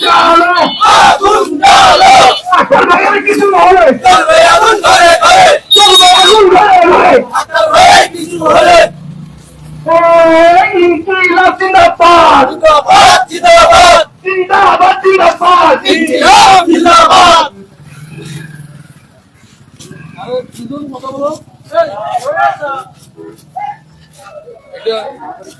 জ্বালো আগুন জ্বালো আকার ভাইয়ের কিছু হলে চলবে আগুন ঘরে ঘরে চলবে আগুন ঘরে ঘরে আকার ভাই কিছু হলে ইনকিলাব জিন্দাবাদ জিন্দাবাদ জিন্দাবাদ জিন্দাবাদ জিন্দাবাদ ইনকিলাব জিন্দাবাদ ইনকিলাব ইনকিলাব জিন্দাবাদ জিন্দাবাদ ইনকিলাব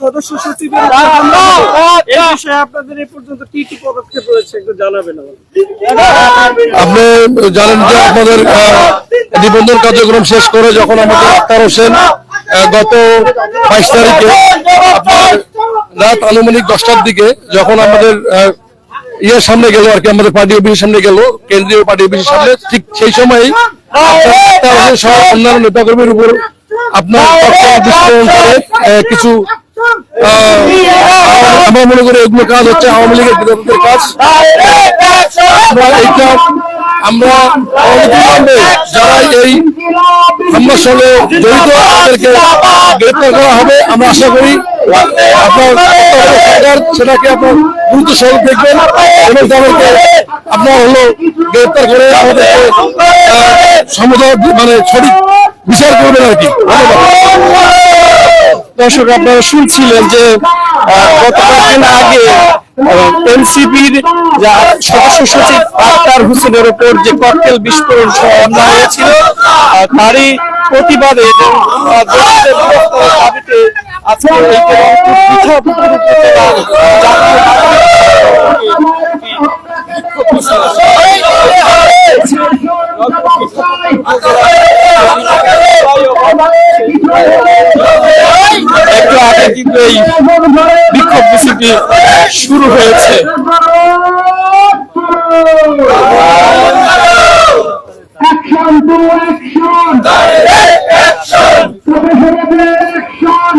সদস্য সচিবের এই বিষয়ে আপনাদের এই পর্যন্ত কি কি পদক্ষেপ রয়েছে একটু জানাবেন আপনি জানেন যে আপনাদের নিবন্ধন কার্যক্রম শেষ করে যখন আমাদের আক্তার হোসেন গত বাইশ তারিখে রাত আনুমানিক দশটার দিকে যখন আমাদের ইয়ের সামনে গেল আর কি আমাদের পার্টি অফিসের সামনে গেল কেন্দ্রীয় পার্টি অফিসের সামনে ঠিক সেই সহ অন্যান্য নেতাকর্মীর উপর আপনার তৎক্ষণাৎ বিস্ফোরণ করে কিছু আমরা মনে করি এগুলো কাজ হচ্ছে আওয়ামী লীগের বিরোধীদের কাজ। আমরা যারা এই হামলার সঙ্গে জড়িত করা হবে, আমরা আশা করি আপনার সেটাকে আপনার গুরুত্ব দেখবেন আপনার হলো গ্রেপ্তার করে আমাদেরকে সমুদায় মানে সঠিক বিচার করবেন আর কি। ধন্যবাদ। দর্শক, আপনারা শুনছিলেন যে গত কয়েকদিন আগে এনসিপির সদস্য সচিব আক্তার হোসেনের উপর যে ককটেল বিস্ফোরণ হামলা হয়েছিল তারই প্রতিবাদে আজকে একটু আগে কিন্তু এই বিক্ষোভ মিছিলটি শুরু হয়েছে অ্যাকশন প্রফেসরের action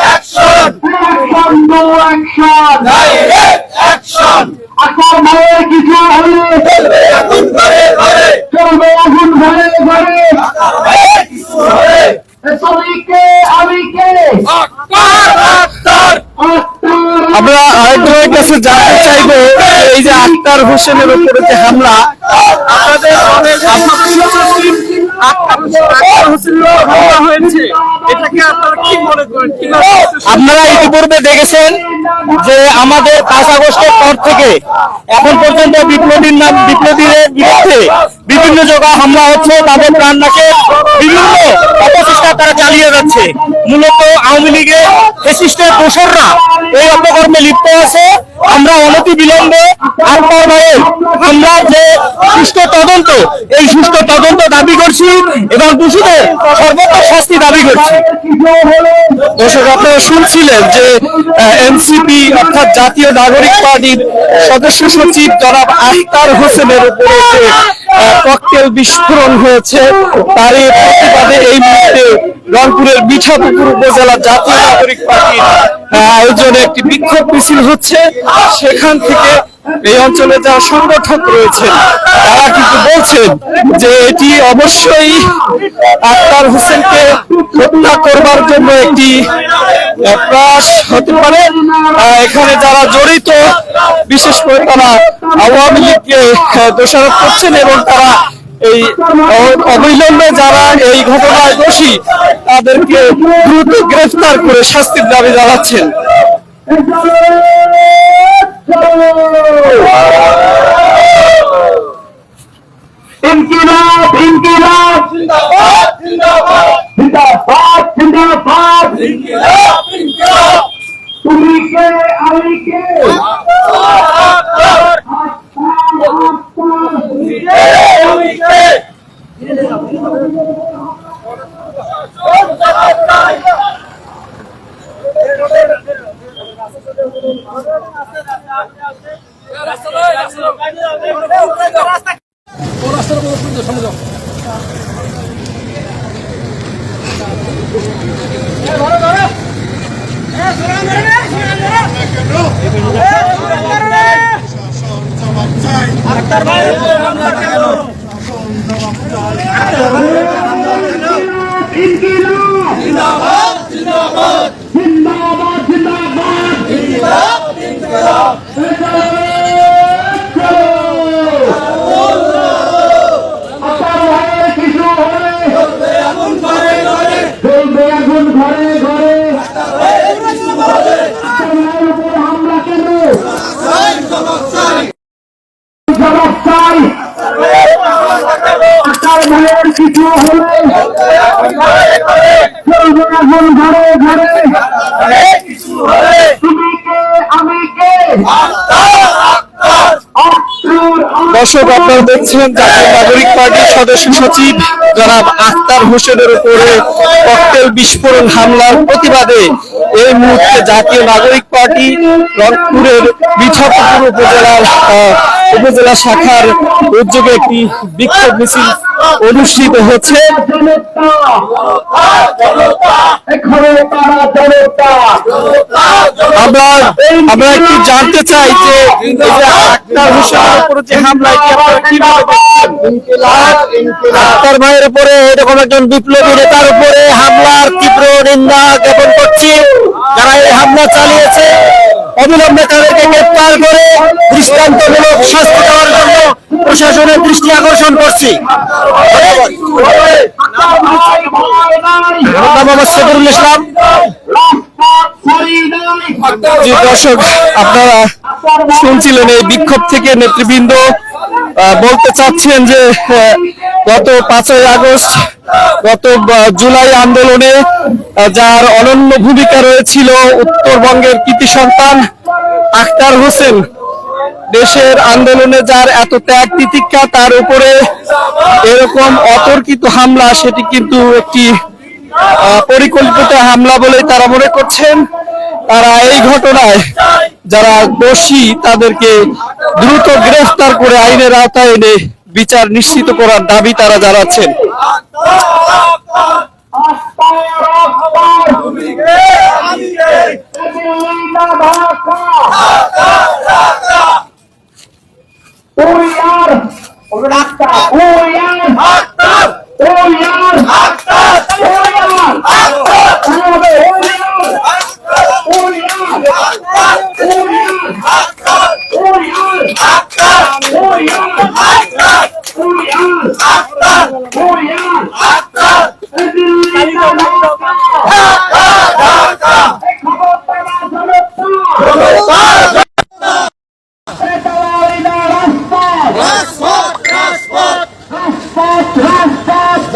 action action to action direct action আকার ভাইয়ের কিছু হলে চলবে আগুন ঘরে ঘরে চলবে আগুন ঘরে ঘরে ভাই কিছু হলে সবাইকে আমি কে আক্তার আক্তার আমরা আরেকজনের কাছে জানতে চাইব এই যে আক্তার হোসেনের উপরে যে হামলা আপনাদের আপনারা ইতিপূর্বে দেখেছেন যে আমাদের পাঁচ আগস্টের পর থেকে এখন পর্যন্ত বিপ্লবীর নাম বিপ্লবীদের বিরুদ্ধে বিভিন্ন জায়গায় হামলা হচ্ছে তাদের প্রাণ নাকে বিভিন্ন অপচেষ্টা তারা চালিয়ে যাচ্ছে। মূলত আওয়ামী লীগের ফেসিস্টের দোসররা এই অপকর্মে লিপ্ত আছে। আমরা অনতি বিলম্বে হামলার যে সুষ্ঠু তদন্ত, এই সুষ্ঠু তদন্ত দাবি করছি এবং দোষীদের সর্বোচ্চ শাস্তি দাবি করছি। দর্শক, আপনারা শুনছিলেন যে এনসিপি অর্থাৎ জাতীয় নাগরিক পার্টির সদস্য সচিব জনাব আখতার হোসেনের উপরে ককটেল বিস্ফোরণ হয়েছে। তারই প্রতিবাদে এই মুহূর্তে রংপুরের মিঠাপুকুর উপজেলা জাতীয় নাগরিক পার্টির আয়োজনে একটি বিক্ষোভ মিছিল হচ্ছে। সেখান থেকে এই অঞ্চলে যারা সংগঠক রয়েছেন তারা কিন্তু বলছেন যে এটি অবশ্যই আক্তার হোসেনকে হত্যা করবার জন্য একটি হতে পারে। এখানে যারা জড়িত, বিশেষ করে তারা আওয়ামী লীগকে দোষারোপ করছেন এবং তারা এই অবিলম্বে যারা এই ঘটনায় দোষী, তাদেরকে দ্রুত গ্রেফতার করে শাস্তির দাবি জানাচ্ছেন। ইনকিলাব জিন্দাবাদ জিন্দাবাদ। জিন্দাবাদ জিন্দাবাদ। ইনকিলাব ইনকিলাব তুমি কে? আমি কে? আক্তার ভাই হামলা কেন দর্শক, আপনারা দেখছেন জাতীয় নাগরিক পার্টির সদস্য সচিব জনাব আখতার হোসেনের উপরে ককটেল বিস্ফোরণ হামলার প্রতিবাদে এই মুহূর্তে জাতীয় নাগরিক পার্টি রংপুরের বিছাপুর উপজেলার উপজেলা শাখার উদ্যোগে একটি বিক্ষোভ মিছিল অনুষ্ঠিত হচ্ছে। আমরা আমরা একটু জানতে চাই যে আখতার হোসেনের উপরে যে আক্তার ভাইয়ের উপরে এরকম একজন বিপ্লবী নেতার উপরে নিন্দা জ্ঞাপন করছি। যারা এই হামলা চালিয়েছে, অবিলম্বে তাদেরকে গ্রেপ্তার করে দৃষ্টান্তমূলক শাস্তি দেওয়ার জন্য প্রশাসনের দৃষ্টি আকর্ষণ করছি। দর্শক, আপনারা শুনছিলেন এই বিক্ষোভ থেকে নেতৃবৃন্দ বলতে চাচ্ছেন যে গত পাঁচই আগস্ট, গত জুলাই আন্দোলনে যার অনন্য ভূমিকা রয়েছিল উত্তরবঙ্গের কৃতি সন্তান আখতার হোসেন। দেশের আন্দোলনে যার এত ত্যাগ তিতিক্ষা, তার উপরে এরকম অতর্কিত হামলা, সেটি কিন্তু একটি পরিকল্পিত হামলা বলে তারা মনে করছেন। তারা এই ঘটনায় যারা দোষী, তাদেরকে দ্রুত গ্রেফতার করে আইনের আওতায় এনে বিচার নিশ্চিত করার দাবি তারা জানাচ্ছেন। We are রাস্তা We are